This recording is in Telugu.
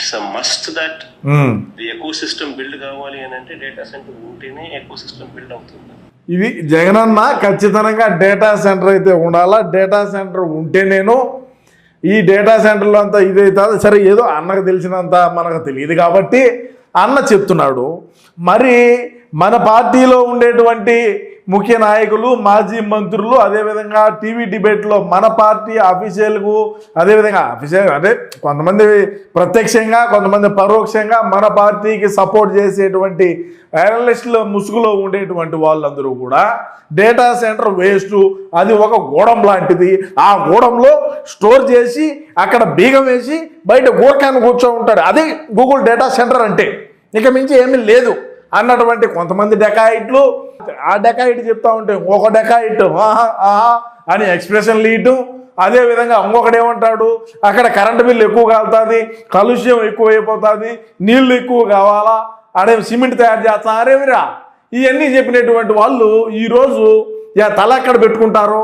It's a must that. The ecosystem build కావాలి అని అంటే డేటా సెంటర్ ఉంటేనే ఎకో సిస్టమ్ బిల్డ్ అవుతుంది. ఇది జగనన్న ఖచ్చితంగా డేటా సెంటర్ అయితే ఉండాలా? డేటా సెంటర్ ఉంటే నేను ఈ డేటా సెంటర్లో అంతా ఇదైతే సరే ఏదో అన్నకు తెలిసినంత మనకు తెలియదు కాబట్టి అన్న చెప్తున్నాడు. మరి మన పార్టీలో ఉండేటువంటి ముఖ్య నాయకులు మాజీ మంత్రులు అదేవిధంగా టీవీ డిబేట్లో మన పార్టీ అఫీషియల్కు అదేవిధంగా అఫీషియల్ అంటే కొంతమంది ప్రత్యక్షంగా కొంతమంది పరోక్షంగా మన పార్టీకి సపోర్ట్ చేసేటువంటి అనలిస్టుల ముసుగులో ఉండేటువంటి వాళ్ళందరూ కూడా డేటా సెంటర్ వేస్ట్ అది ఒక గూడం లాంటిది. ఆ గూడంలో స్టోర్ చేసి అక్కడ బీగం వేసి బయట గోర్ఖాన్ని కూర్చో ఉంటాడు. అది గూగుల్ డేటా సెంటర్ అంటే. ఇక మించి ఏమీ లేదు. అన్నటువంటి కొంతమంది డెకాయిట్లు ఆ డెకాయిట్ చెప్తా ఉంటే ఇంకొక డెకాయిట్ ఆహా ఆహా అని ఎక్స్ప్రెషన్లు ఇయటం అదే విధంగా ఇంకొకడు అక్కడ కరెంటు బిల్లు ఎక్కువ కాలుతుంది కాలుష్యం ఎక్కువ అయిపోతుంది నీళ్ళు ఎక్కువ కావాలా అడే సిమెంట్ తయారు చేస్తా అరేవిరా ఇవన్నీ చెప్పినటువంటి వాళ్ళు ఈరోజు యా తల ఎక్కడ పెట్టుకుంటారో?